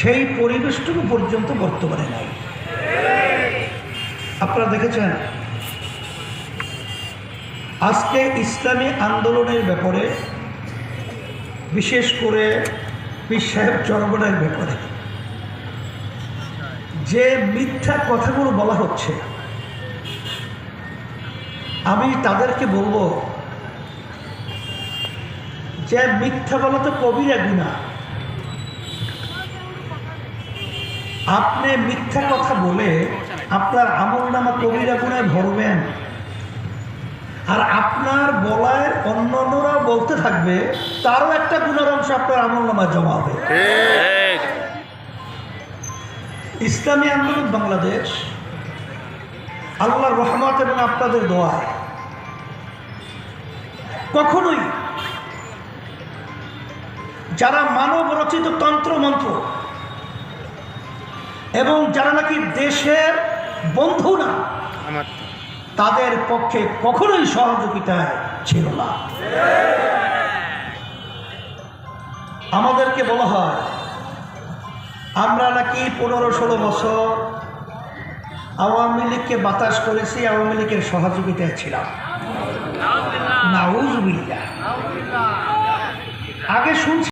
সেই পরিবেশটুকু পর্যন্ত বর্তমানে নাই। আপনারা দেখেছেন, আজকে ইসলামী আন্দোলনের ব্যাপারে, বিশেষ করে পীর সাহেব চরমনের ব্যাপারে, যে মিথ্যা কথাগুলো বলা হচ্ছে, আমি তাদেরকে বলব, যে মিথ্যা বলা তো কবিরা গুণা আপনি মিথ্যা কথা বলে আপনার আমল নামা কবিরা গুণায় ভরবেন। আর আপনার বলায় অন্য অন্যরা বলতে থাকবে তারও একটা গুণের অংশ আপনার আমল নামায় জমা হবে। ইসলামী আন্দোলন বাংলাদেশ আল্লাহর রহমত এবং আপনাদের দোয়া। কখনোই যারা মানব রচিত তন্ত্র মন্ত্র যারা নাকি দেশের বন্ধু না তাদের পক্ষে কখনোই সহযোগিতায় ছিল না। আমাদেরকে বলা হয় আমরা নাকি পনেরো ষোলো বছর আওয়ামী লীগকে বাতাস করেছি আওয়ামী লীগের সহযোগিতায় ছিলাম। আগে শুনছি